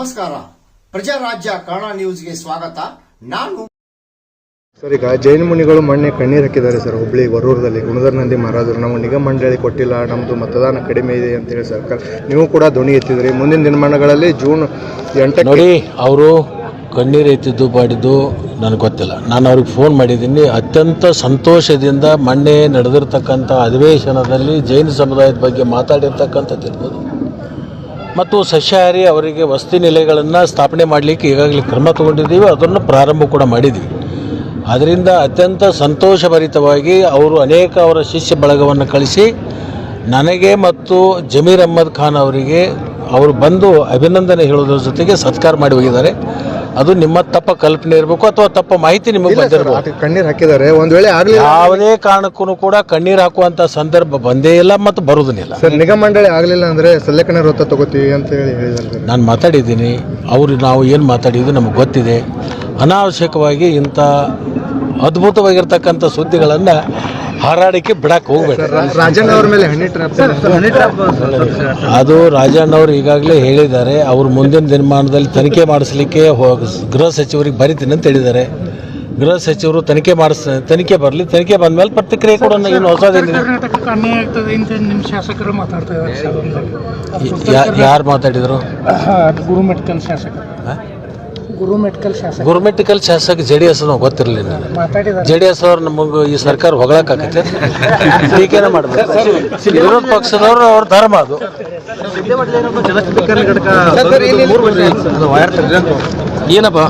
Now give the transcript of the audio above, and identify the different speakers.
Speaker 1: ನಮಸ್ಕಾರ. ಪ್ರಜಾರಾಜ್ಯ ಕನ್ನಡ ನ್ಯೂಸ್ಗೆ ಸ್ವಾಗತ. ನಾನು
Speaker 2: ಸರ್ ಈಗ ಜೈನ ಮುನಿಗಳು ಮೊನ್ನೆ ಕಣ್ಣೀರು ಹಾಕಿದ್ದಾರೆ ಸರ್. ಹುಬ್ಳಿ ವರೂರದಲ್ಲಿ ಗುಣಧರ್ ನಂದಿ ಮಹಾರಾಜರು ನಮ್ಮ ನಿಗಮ ಮಂಡಳಿ ಕೊಟ್ಟಿಲ್ಲ. ನಮ್ಮದು ಮತದಾನ ಕಡಿಮೆ ಇದೆ ಅಂತ ಹೇಳಿ ಸರ್ಕಾರ ನೀವು ಕೂಡ ಧ್ವನಿ ಎತ್ತಿದ್ರಿ. ಮುಂದಿನ ದಿನಮಾನಗಳಲ್ಲಿ ಜೂನ್ ಎಂಟು
Speaker 3: ನೋಡಿ ಅವರು ಕಣ್ಣೀರು ಎತ್ತಿದ್ದು ಬಾಡಿದ್ದು ನನಗೆ ಗೊತ್ತಿಲ್ಲ. ನಾನು ಅವ್ರಿಗೆ ಫೋನ್ ಮಾಡಿದ್ದೀನಿ. ಅತ್ಯಂತ ಸಂತೋಷದಿಂದ ಮೊನ್ನೆ ನಡೆದಿರ್ತಕ್ಕಂಥ ಅಧಿವೇಶನದಲ್ಲಿ ಜೈನ ಸಮುದಾಯದ ಬಗ್ಗೆ ಮಾತಾಡಿರ್ತಕ್ಕಂಥದ್ದು ಇರ್ಬೋದು. ಮತ್ತು ಸಸ್ಯಾಹಾರಿ ಅವರಿಗೆ ವಸತಿ ನಿಲಯಗಳನ್ನು ಸ್ಥಾಪನೆ ಮಾಡಲಿಕ್ಕೆ ಈಗಾಗಲೇ ಕ್ರಮ ತಗೊಂಡಿದ್ದೀವಿ, ಅದನ್ನು ಪ್ರಾರಂಭ ಕೂಡ ಮಾಡಿದ್ವಿ ಅದರಿಂದ ಅತ್ಯಂತ ಸಂತೋಷಭರಿತವಾಗಿ ಅವರು ಅನೇಕ ಅವರ ಶಿಷ್ಯ ಬಳಗವನ್ನು ಕಳಿಸಿ, ನನಗೆ ಮತ್ತು ಜಮೀರ್ ಅಹ್ಮದ್ ಖಾನ್ ಅವರಿಗೆ ಅವರು ಬಂದು ಅಭಿನಂದನೆ ಹೇಳೋದ್ರ ಜೊತೆಗೆ ಸತ್ಕಾರ ಮಾಡಿ ಹೋಗಿದ್ದಾರೆ. ಅದು ನಿಮ್ಮ ತಪ್ಪ ಕಲ್ಪನೆ ಇರಬೇಕು ಅಥವಾ ತಪ್ಪ ಮಾಹಿತಿ ನಿಮಗೆ ಬಂದಿರಬಹುದು
Speaker 2: ಕಣ್ಣೀರು ಹಾಕಿದ್ದಾರೆ. ಒಂದ್ ವೇಳೆ ಆಗಲಿ
Speaker 3: ಯಾವುದೇ ಕಾರಣಕ್ಕೂ ಕೂಡ ಕಣ್ಣೀರು ಹಾಕುವಂತ ಸಂದರ್ಭ ಬಂದೇ ಇಲ್ಲ ಮತ್ತು ಬರುವುದಿಲ್ಲ
Speaker 2: ಸರ್ ನಿಗಮ ಮಂಡಳಿ ಆಗಲಿಲ್ಲ ಅಂದ್ರೆ ಸಲ್ಲೇಖನ ವೃತ್ತ ತಗೋತೀವಿ ಅಂತ ಹೇಳಿ ಹೇಳಿದ್ದಾರೆ
Speaker 3: ನಾನು ಮಾತಾಡಿದ್ದೀನಿ. ಅವರು ನಾವು ಏನು ಮಾತಾಡಿದ್ದು ನಮಗೆ ಗೊತ್ತಿದೆ. ಅನಾವಶ್ಯಕವಾಗಿ ಇಂಥ ಅದ್ಭುತವಾಗಿರ್ತಕ್ಕಂಥ ಸುದ್ದಿಗಳನ್ನು ಹಾರಾಡಿಕೆ ಬಿಡಕ್ಕೆ ಹೋಗ್ಬೇಡ.
Speaker 2: ರಾಜಣ್ಣ ಅವ್ರ ಮೇಲೆ ಹನಿ ಟ್ರಾಪ್
Speaker 3: ಅದು ರಾಜಣ್ಣವರು ಈಗಾಗಲೇ ಹೇಳಿದ್ದಾರೆ ಅವರು ಮುಂದಿನ ದಿನಮಾನದಲ್ಲಿ ತನಿಖೆ ಮಾಡಿಸ್ಲಿಕ್ಕೆ ಗೃಹ ಸಚಿವರಿಗೆ ಬರೀತೀನಿ ಅಂತ ಹೇಳಿದ್ದಾರೆ. ಗೃಹ ಸಚಿವರು ತನಿಖೆ ಮಾಡಿಸ್ ತನಿಖೆ ಬರಲಿ ತನಿಖೆ ಬಂದ ಮೇಲೆ ಪ್ರತಿಕ್ರಿಯೆ ಕೂಡ ಏನು ಹೊಸದೇನಿದೆ
Speaker 4: ಕರ್ನಾಟಕಕ್ಕೆ ಅನ್ಯಾಯ ಅಂತ ನಿಮ್ಮ ಶಾಸಕರು ಮಾತಾಡ್ತಾ ಇದ್ದಾರೆ ಸರ್. ಒಂದಲ್ಲಿ.
Speaker 3: ಯಾರು ಮಾತಾಡಿದರು?
Speaker 4: ಶಾಸಕರು. ಶಾಸಕ
Speaker 3: ಗುರುಮೆಟಿಕಲ್ ಶಾಸಕ. ಜೆ ಡಿ ಎಸ್ ನಾವು ಗೊತ್ತಿರಲಿಲ್ಲ ಜೆ ಡಿ ಎಸ್ ಅವ್ರು ನಮಗೆ ಈ ಸರ್ಕಾರ ಹೊಗಳಕ್ಕಾಗತ್ತೆ ಟೀಕೆನ ಮಾಡ್ಬೇಕು. ವಿರೋಧ ಪಕ್ಷದವರು ಅವ್ರ ಧರ್ಮ ಅದು. ಏನಪ್ಪ?